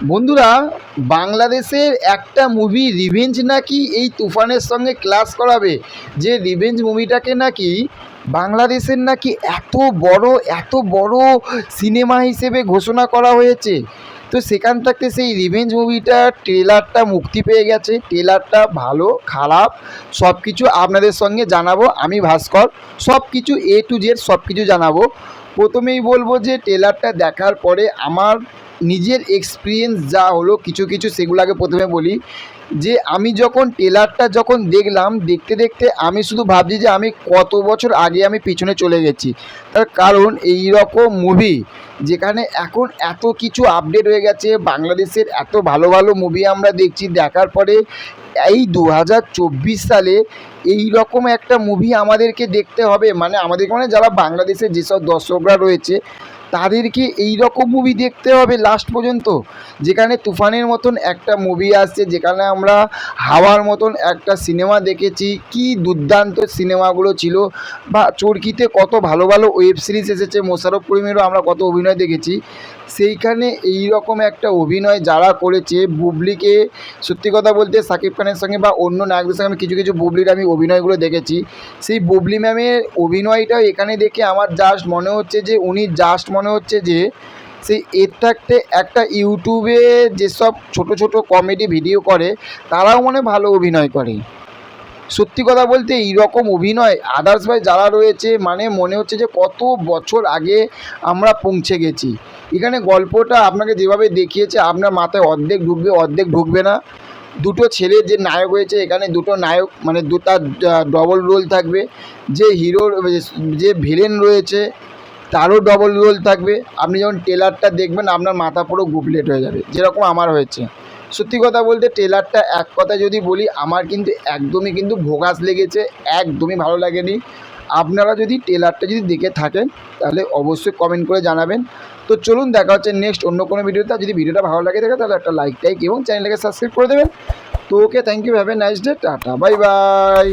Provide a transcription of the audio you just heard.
বন্ধুরা, বাংলাদেশের একটা মুভি রিভেঞ্জ নাকি এই তুফানের সঙ্গে ক্লাস করাবে? যে রিভেঞ্জ মুভিটাকে নাকি বাংলাদেশের নাকি এত বড় এত বড় সিনেমা হিসেবে ঘোষণা করা হয়েছে? তো সেখান থেকে সেই রিভেঞ্জ মুভিটা ট্রেলারটা মুক্তি পেয়ে গেছে। ট্রেলারটা ভালো, খারাপ সব কিছু আপনাদের সঙ্গে জানাব। আমি ভাস্কর সব কিছু এ টু জেড সব কিছু জানাব। প্রথমেই বলব যে ট্রেলারটা দেখার পরে আমার নিজের এক্সপিরিয়েন্স যা হলো কিছু কিছু সেগুলো আগে প্রথমে বলি। যে আমি যখন ট্রেলারটা যখন দেখলাম, দেখতে দেখতে আমি শুধু ভাবছি যে আমি কত বছর আগে আমি পিছনে চলে গেছি। তার কারণ এই রকম মুভি যেখানে এখন এত কিছু আপডেট হয়ে গেছে, বাংলাদেশের এত ভালো ভালো মুভি আমরা দেখছি, দেখার পরে এই দু হাজার চব্বিশ সালে এই রকম একটা মুভি আমাদেরকে দেখতে হবে। মানে আমাদেরকে মানে যারা বাংলাদেশের যেসব দর্শকরা রয়েছে, তাদেরকে এই রকম মুভি দেখতে হবে লাস্ট পর্যন্ত। যেখানে তুফানের মতন একটা মুভি আসছে, যেখানে আমরা হাওয়ার মতন একটা সিনেমা দেখেছি। কি দুর্দান্ত সিনেমাগুলো ছিল। বা চরকিতে কত ভালো ভালো ওয়েব সিরিজ এসেছে, মোশাররফ করিমেরও আমরা কত অভিনয় দেখেছি। সেইখানে এই রকম একটা অভিনয় যারা করেছে, বুবলিকে সত্যি কথা বলতে সাকিব খানের সঙ্গে বা অন্য নায়কদের সঙ্গে আমি কিছু কিছু বুবলির আমি অভিনয়গুলো দেখেছি। সেই বুবলি ম্যামের অভিনয়টা এখানে দেখে আমার জাস্ট মনে হচ্ছে যে, উনি জাস্ট মনে হচ্ছে যে সেই এরটাতে একটা ইউটিউবে যেসব ছোট ছোট কমেডি ভিডিও করে, তারাও মনে ভালো অভিনয় করে। সত্যি কথা বলতে এইরকম অভিনয় আদার্স ভাই যারা রয়েছে মানে মনে হচ্ছে যে কত বছর আগে আমরা পৌঁছে গেছি। এখানে গল্পটা আপনাকে যেভাবে দেখিয়েছে, আপনার মাথায় অর্ধেক ঢুকবে অর্ধেক ঢুকবে না। দুটো ছেলে যে নায়ক হয়েছে, এখানে দুটো নায়ক মানে দুটা ডবল রোল থাকবে। যে হিরোর যে ভিলেন রয়েছে তারও ডবল রোল থাকবে। আপনি যখন টেলারটা দেখবেন, আপনার মাথা পুরো গুবলেট হয়ে যাবে, যেরকম আমার হয়েছে। সত্যি কথা বলতে টেলারটা এক কথা যদি বলি, আমার কিন্তু একদমই কিন্তু ভোগাস লেগেছে, একদমই ভালো লাগেনি। আপনারা যদি টেলারটা যদি দেখে থাকেন, তাহলে অবশ্যই কমেন্ট করে জানাবেন। তো চলুন, দেখা হচ্ছে নেক্সট অন্য কোনো ভিডিওতে। যদি ভিডিওটা ভালো লাগে থাকে, তাহলে একটা লাইক টাইক এবং চ্যানেলটাকে সাবস্ক্রাইব করে দেবেন। তো okay thank you have a nice day tata bye bye